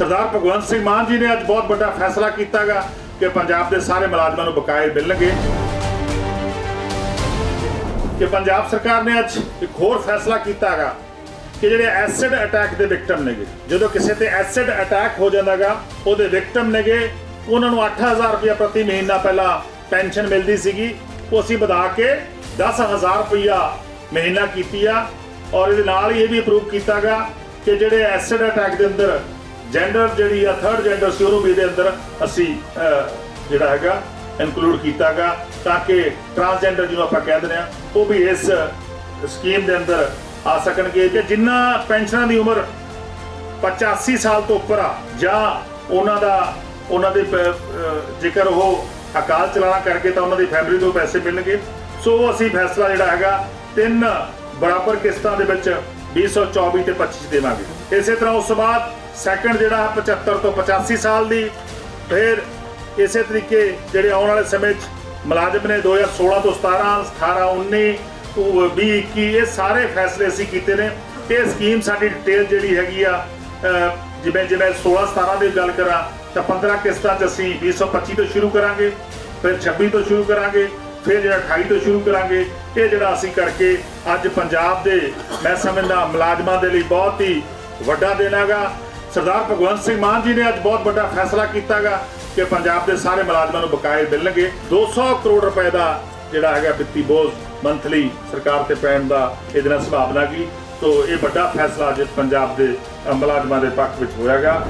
ਸਰਦਾਰ ਭਗਵੰਤ ਸਿੰਘ ਮਾਨ ਜੀ ਨੇ ਅੱਜ ਬਹੁਤ ਵੱਡਾ ਫੈਸਲਾ ਕੀਤਾਗਾ ਕਿ ਪੰਜਾਬ ਦੇ ਸਾਰੇ ਮੁਲਾਜ਼ਮਾਂ ਨੂੰ ਬਕਾਏ ਮਿਲਣਗੇ ਕਿ ਪੰਜਾਬ ਸਰਕਾਰ ਨੇ ਅੱਜ ਇੱਕ ਹੋਰ ਫੈਸਲਾ ਕੀਤਾਗਾ ਕਿ ਜਿਹੜੇ ਐਸਿਡ ਅਟੈਕ ਦੇ ਵਿਕਟਮ ਨੇਗੇ। ਜਦੋਂ ਕਿਸੇ ਤੇ ਐਸਿਡ ਅਟੈਕ ਹੋ ਜਾਂਦਾਗਾ, ਉਹਦੇ ਵਿਕਟਮ ਨੇਗੇ। ਉਹਨਾਂ ਨੂੰ 8000 ਰੁਪਇਆ ਪ੍ਰਤੀ ਮਹੀਨਾ ਪਹਿਲਾਂ ਪੈਨਸ਼ਨ ਮਿਲਦੀ ਸੀਗੀ। ਉਹ ਅਸੀਂ ਵਧਾ ਕੇ 10000 ਰੁਪਇਆ ਮਹੀਨਾ ਕੀਤੀ ਆ। ਔਰ ਇਹਦੇ ਨਾਲ ਹੀ ਇਹ ਵੀ ਅਪਰੂਵ ਕੀਤਾਗਾ ਕਿ ਜਿਹੜੇ ਐਸਿਡ ਅਟੈਕ ਦੇ ਅੰਦਰ ਜੈਂਡਰ ਜਿਹੜੀ ਆ ਥਰਡ ਜੈਂਡਰ ਸੀ, ਉਹਨੂੰ ਵੀ ਇਹਦੇ ਅੰਦਰ ਅਸੀਂ ਜਿਹੜਾ ਹੈਗਾ ਇਨਕਲੂਡ ਕੀਤਾਗਾ ਤਾਂ ਕਿ ਟਰਾਂਸਜੈਂਡਰ ਜਿਹਨੂੰ ਆਪਾਂ ਕਹਿ ਦਿੰਦੇ ਆ, ਉਹ ਵੀ ਇਸ ਸਕੀਮ ਦੇ ਅੰਦਰ ਆ ਸਕਣਗੇ ਕਿ ਜਿੰਨਾ ਪੈਨਸ਼ਨਾਂ ਦੀ ਉਮਰ 85 ਸਾਲ ਤੋਂ ਉੱਪਰ ਆ, ਜਾਂ ਉਹਨਾਂ ਦਾ, ਉਹਨਾਂ ਦੇ ਜੇਕਰ ਉਹ ਅਕਾਲ ਚਲਾਣਾ ਕਰਕੇ ਤਾਂ ਉਹਨਾਂ ਦੀ ਫੈਮਿਲੀ ਤੋਂ ਪੈਸੇ ਮਿਲਣਗੇ। ਸੋ ਅਸੀਂ ਫੈਸਲਾ ਜਿਹੜਾ ਹੈਗਾ, ਤਿੰਨ ਬਰਾਬਰ ਕਿਸ਼ਤਾਂ ਦੇ ਵਿੱਚ 2024 ਤੇ 25 ਚ ਦੇਵਾਂਗੇ। ਇਸੇ ਤਰ੍ਹਾਂ ਉਸ ਤੋਂ ਬਾਅਦ ਸੈਕੰਡ ਜਿਹੜਾ 75 ਤੋਂ 85 ਸਾਲ ਦੀ, ਫਿਰ ਇਸੇ ਤਰੀਕੇ ਜਿਹੜੇ ਆਉਣ ਵਾਲੇ ਸਮੇਂ 'ਚ ਮੁਲਾਜ਼ਮ ਨੇ 2016 ਤੋਂ 17 18 19 ਤੋਂ 20 21 ਇਹ ਸਾਰੇ ਫੈਸਲੇ ਅਸੀਂ ਕੀਤੇ ਨੇ। ਇਹ ਸਕੀਮ ਸਾਡੀ ਡਿਟੇਲ ਜਿਹੜੀ ਹੈਗੀ ਆ ਜਿਵੇਂ ਜਿਵੇਂ 16 17 ਦੀ ਗੱਲ ਕਰਾਂ, ਤਾਂ 15 ਕਿਸ਼ਤਾਂ 'ਚ ਅਸੀਂ 2025 ਤੋਂ ਸ਼ੁਰੂ ਕਰਾਂਗੇ, ਫਿਰ 26 ਤੋਂ ਸ਼ੁਰੂ ਕਰਾਂਗੇ, ਫਿਰ ਜਿਹੜਾ 28 ਤੋਂ ਸ਼ੁਰੂ ਕਰਾਂਗੇ, ਇਹ ਜਿਹੜਾ ਅਸੀਂ ਕਰਕੇ ਅੱਜ ਪੰਜਾਬ ਦੇ, ਮੈਂ ਸਮਝਦਾ ਮੁਲਾਜ਼ਮਾਂ ਦੇ ਲਈ ਬਹੁਤ ਹੀ ਵੱਡਾ ਦਿਨ ਹੈਗਾ। ਸਰਦਾਰ ਭਗਵੰਤ ਸਿੰਘ ਮਾਨ ਜੀ ਨੇ ਅੱਜ ਬਹੁਤ ਵੱਡਾ ਫੈਸਲਾ ਕੀਤਾਗਾ ਕਿ ਪੰਜਾਬ ਦੇ ਸਾਰੇ ਮੁਲਾਜ਼ਮਾਂ ਨੂੰ ਬਕਾਏ ਮਿਲਣਗੇ। 200 ਕਰੋੜ ਰੁਪਏ ਦਾ ਜਿਹੜਾ ਹੈਗਾ ਵਿੱਤੀ ਬੋਝ ਮੰਥਲੀ ਸਰਕਾਰ ਤੇ ਪੈਣ ਦਾ ਇਹਦੇ ਨਾਲ ਸੰਭਾਵਨਾ ਕੀ ਸੋ ਇਹ ਵੱਡਾ ਫੈਸਲਾ ਅੱਜ ਪੰਜਾਬ ਦੇ ਮੁਲਾਜ਼ਮਾਂ ਦੇ ਪੱਖ ਵਿੱਚ ਹੋਇਆਗਾ।